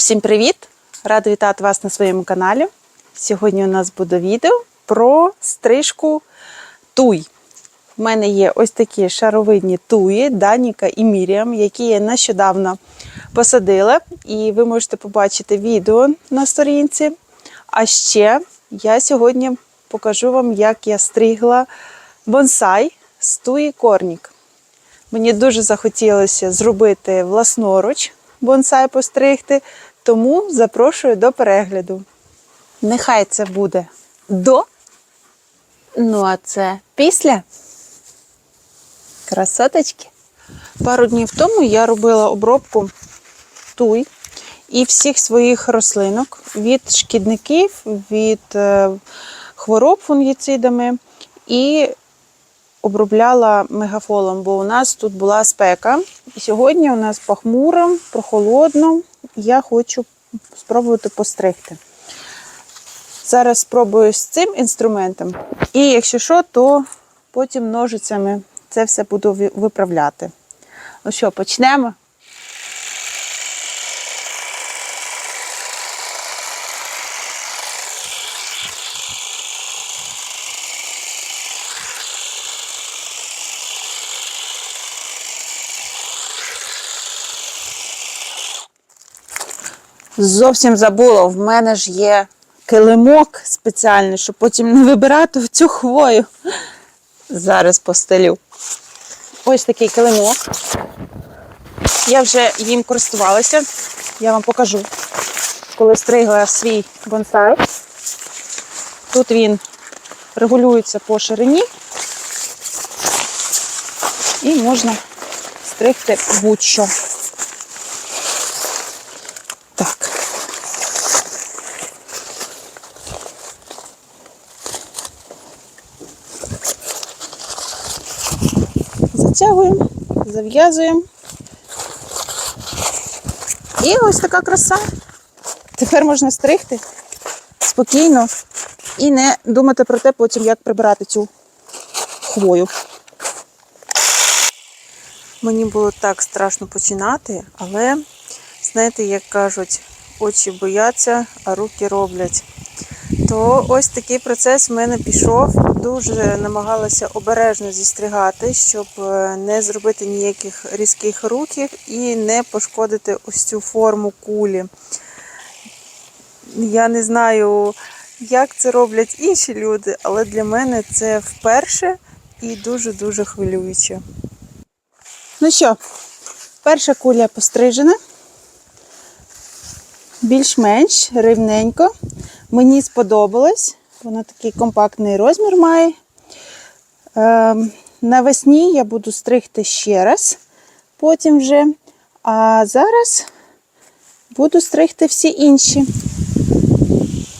Всім привіт! Рада вітати вас на своєму каналі. Сьогодні у нас буде відео про стрижку туй. У мене є ось такі шаровидні туї Даніка і Міріам, які я нещодавно посадила. І ви можете побачити відео на сторінці. А ще я сьогодні покажу вам, як я стригла бонсай з туї корнік. Мені дуже захотілося зробити власноруч бонсай постригти, тому запрошую до перегляду. Нехай це буде до. Ну, а це після. Красоточки. Пару днів тому я робила обробку туй і всіх своїх рослинок від шкідників, від е, хвороб фунгіцидами і обробляла мегафолом, бо у нас тут була спека. І сьогодні у нас похмуро, прохолодно. Я хочу спробувати постригти. Зараз спробую з цим інструментом. І якщо що, то потім ножицями це все буду виправляти. Ну що, почнемо? Зовсім забула, в мене ж є килимок спеціальний, щоб потім не вибирати в цю хвою. Зараз постелю. Ось такий килимок. Я вже їм користувалася. Я вам покажу, коли стригла свій бонсай. Тут він регулюється по ширині і можна стригти будь-що. Затягуємо, зав'язуємо. І ось така краса. Тепер можна стригти спокійно і не думати про те потім, як прибирати цю хвою. Мені було так страшно починати, але знаєте, як кажуть, очі бояться, а руки роблять. То ось такий процес в мене пішов. Дуже намагалася обережно зістригати, щоб е, не зробити ніяких різких рухів і не пошкодити ось цю форму кулі. Я не знаю, як це роблять інші люди, але для мене це вперше і дуже-дуже хвилююче. Ну що, перша куля пострижена більш-менш рівненько. Мені сподобалось. Вона такий компактний розмір має. Ем, навесні я буду стригти ще раз, потім вже. А зараз буду стригти всі інші.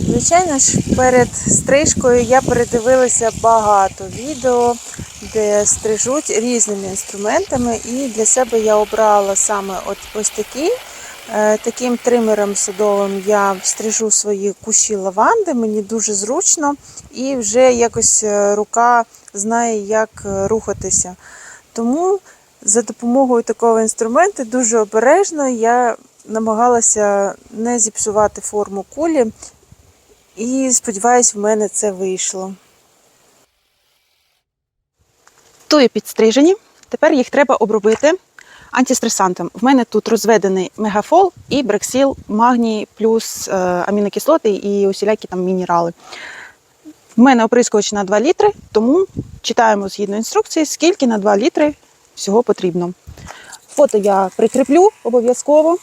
Звичайно ж, перед стрижкою я передивилася багато відео, де стрижуть різними інструментами, і для себе я обрала саме от ось такий. Е, Таким тримером садовим я стрижу свої кущі лаванди, мені дуже зручно і вже якось е, рука знає, як е, рухатися. Тому за допомогою такого інструменту дуже обережно я намагалася не зіпсувати форму кулі, і сподіваюсь, в мене це вийшло. Туї підстрижені. Тепер їх треба обробити антистресантом. В мене тут розведений мегафол і брексіл, магній плюс е, амінокислоти і усілякі там мінерали. В мене оприскувач на 2 літри, тому читаємо згідно інструкції, скільки на 2 літри всього потрібно. Фото я прикріплю обов'язково.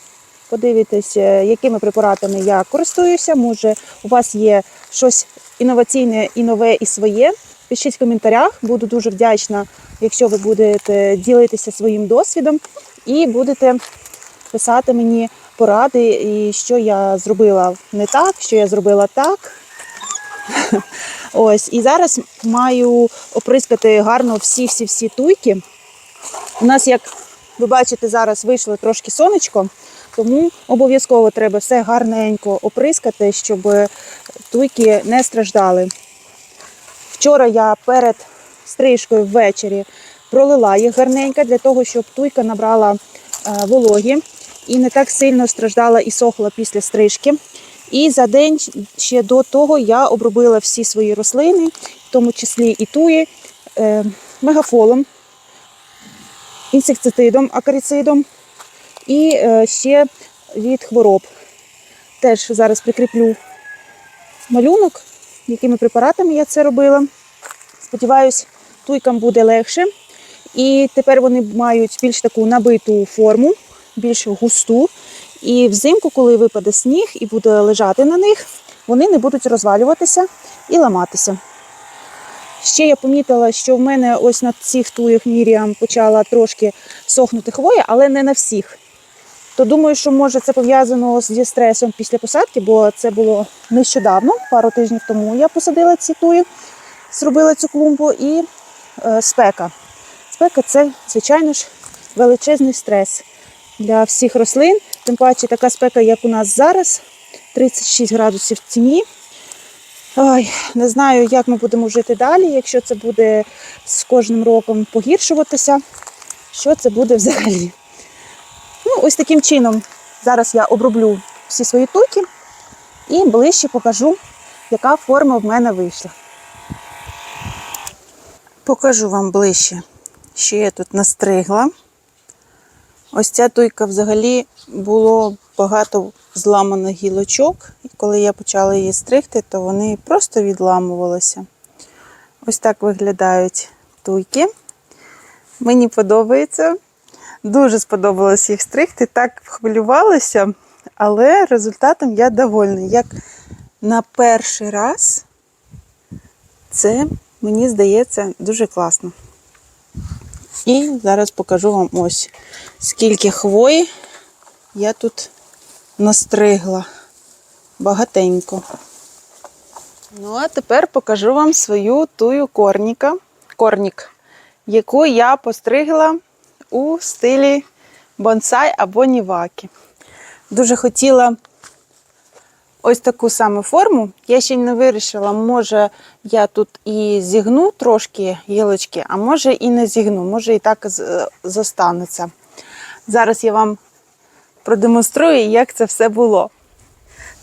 Подивитесь, якими препаратами я користуюся. Може, у вас є щось інноваційне і нове і своє. Пишіть в коментарях. Буду дуже вдячна, якщо ви будете ділитися своїм досвідом і будете писати мені поради, і що я зробила не так, що я зробила так. Ось, і зараз маю оприскати гарно всі-всі-всі туйки. У нас, як ви бачите, зараз вийшло трошки сонечко, тому обов'язково треба все гарненько оприскати, щоб туйки не страждали. Вчора я перед стрижкою ввечері пролила їх гарненько для того, щоб туйка набрала е, вологі і не так сильно страждала і сохла після стрижки. І за день ще до того я обробила всі свої рослини, в тому числі і туї, е, мегафолом, інсектицидом, акарицидом і е, ще від хвороб. Теж зараз прикріплю малюнок, якими препаратами я це робила. Сподіваюсь, туйкам буде легше. І тепер вони мають більш таку набиту форму, більш густу. І взимку, коли випаде сніг і буде лежати на них, вони не будуть розвалюватися і ламатися. Ще я помітила, що в мене ось на цих туях Міріам почала трошки сохнути хвоя, але не на всіх. То думаю, що може це пов'язано зі стресом після посадки, бо це було нещодавно, пару тижнів тому я посадила ці туї, зробила цю клумбу і е, спека. Спека це, звичайно ж, величезний стрес для всіх рослин. Тим паче така спека, як у нас зараз, 36 градусів в тіні. Ой, не знаю, як ми будемо жити далі, якщо це буде з кожним роком погіршуватися. Що це буде взагалі? Ну, ось таким чином зараз я оброблю всі свої туйки і ближче покажу, яка форма в мене вийшла. Покажу вам ближче, що я тут настригла. Ось ця туйка взагалі було багато зламаних гілочок, і коли я почала її стригти, то вони просто відламувалися. Ось так виглядають туйки. Мені подобається. Дуже сподобалось їх стригти, так хвилювалася, але результатом я довольна. Як на перший раз, це мені здається дуже класно. І зараз покажу вам ось скільки хвої я тут настригла. Багатенько. Ну, а тепер покажу вам свою тую корніка, корнік, яку я постригла у стилі бонсай або ніваки. Дуже хотіла ось таку саму форму. Я ще не вирішила, може я тут і зігну трошки гілочки, а може і не зігну, може і так зостанеться. Зараз я вам продемонструю, як це все було.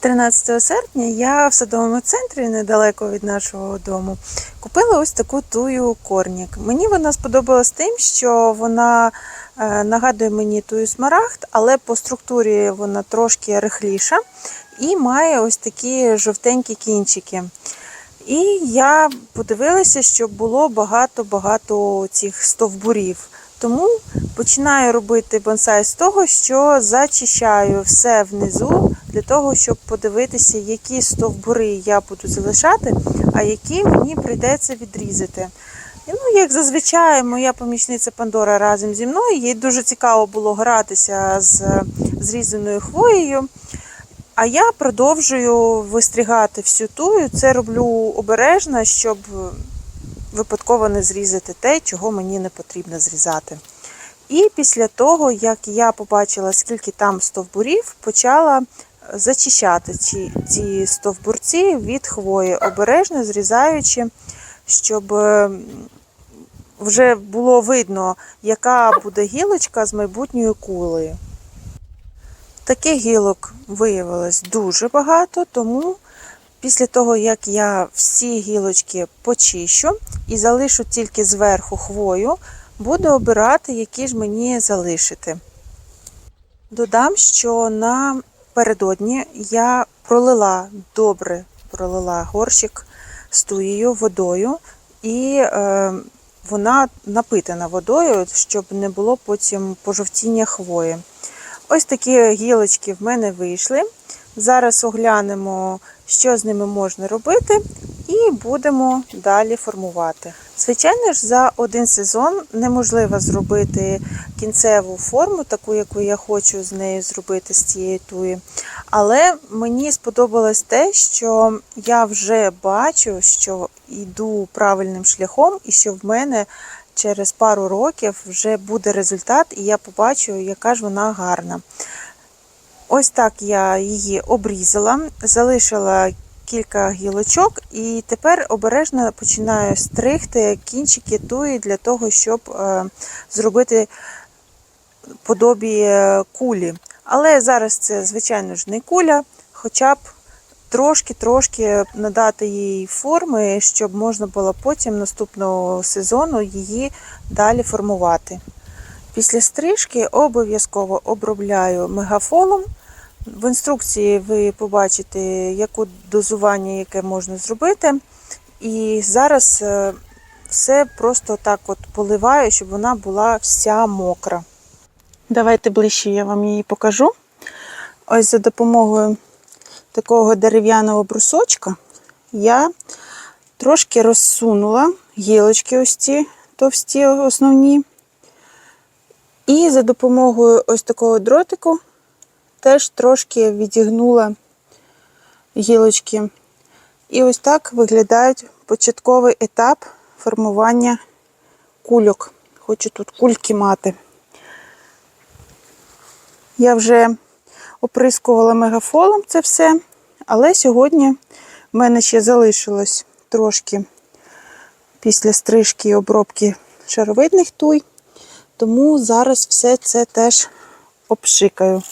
13 серпня я в садовому центрі недалеко від нашого дому купила ось таку тую корнік. Мені вона сподобалась тим, що вона е, нагадує мені тую смарагд, але по структурі вона трошки рихліша і має ось такі жовтенькі кінчики. І я подивилася, що було багато-багато цих стовбурів. Тому починаю робити бонсай з того, що зачищаю все внизу для того, щоб подивитися, які стовбури я буду залишати, а які мені прийдеться відрізати. І, ну, як зазвичай, моя помічниця Пандора разом зі мною, їй дуже цікаво було гратися з зрізаною хвоєю. А я продовжую вистрігати всю тую. Це роблю обережно, щоб випадково не зрізати те, чого мені не потрібно зрізати. І після того, як я побачила, скільки там стовбурів, почала зачищати ці, ці стовбурці від хвої, обережно зрізаючи, щоб е, вже було видно, яка буде гілочка з майбутньою кулею. Таких гілок виявилось дуже багато, тому після того, як я всі гілочки почищу і залишу тільки зверху хвою, буду обирати, які ж мені залишити. Додам, що напередодні я пролила добре пролила горщик з туєю водою, і е, вона напитана водою, щоб не було потім пожовтіння хвої. Ось такі гілочки в мене вийшли. Зараз оглянемо, що з ними можна робити, і будемо далі формувати. Звичайно ж, за один сезон неможливо зробити кінцеву форму, таку, яку я хочу з нею зробити з цієї туї. Але мені сподобалось те, що я вже бачу, що йду правильним шляхом, і що в мене через пару років вже буде результат, і я побачу, яка ж вона гарна. Ось так я її обрізала, залишила кілька гілочок, і тепер обережно починаю стригти кінчики туї для того, щоб е, зробити подобіє кулі. Але зараз це, звичайно ж, не куля, хоча б трошки-трошки надати їй форми, щоб можна було потім наступного сезону її далі формувати. Після стрижки обов'язково обробляю мегафолом. В інструкції ви побачите, яку дозування, яке можна зробити. І зараз е, все просто так от поливаю, щоб вона була вся мокра. Давайте ближче я вам її покажу. Ось за допомогою такого дерев'яного брусочка я трошки розсунула гілочки ось ці товсті основні. І за допомогою ось такого дротику теж трошки відігнула гілочки. І ось так виглядають початковий етап формування кульок. Хочу тут кульки мати. Я вже оприскувала мегафолом це все, але сьогодні в мене ще залишилось трошки після стрижки і обробки шаровидних туй, тому зараз все це теж обшикаю.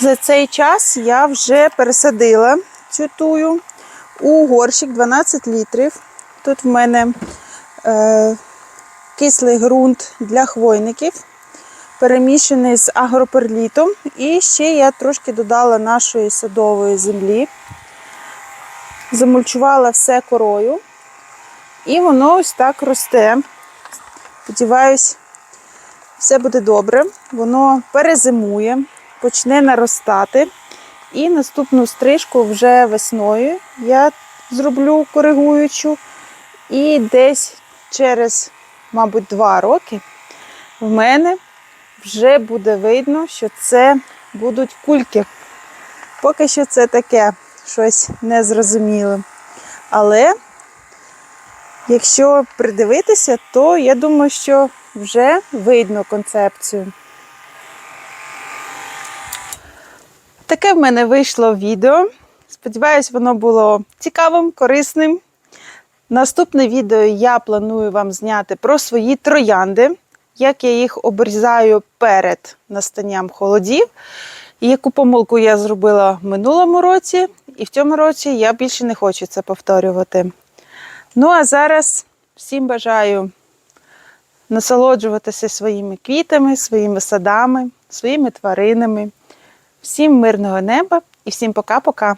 За цей час я вже пересадила цю тую у горщик 12 літрів. Тут в мене е, кислий ґрунт для хвойників перемішаний з агроперлітом. І ще я трошки додала нашої садової землі, замульчувала все корою. І воно ось так росте. Сподіваюсь, все буде добре. Воно перезимує, почне наростати. І наступну стрижку вже весною я зроблю коригуючу. І десь через, мабуть, два роки в мене вже буде видно, що це будуть кульки. Поки що це таке щось незрозуміле. Але якщо придивитися, то я думаю, що вже видно концепцію. Таке в мене вийшло відео. Сподіваюсь, воно було цікавим, корисним. Наступне відео я планую вам зняти про свої троянди, як я їх обрізаю перед настанням холодів. І яку помилку я зробила в минулому році, і в цьому році я більше не хочу це повторювати. Ну а зараз всім бажаю насолоджуватися своїми квітами, своїми садами, своїми тваринами. Всім мирного неба і всім пока-пока.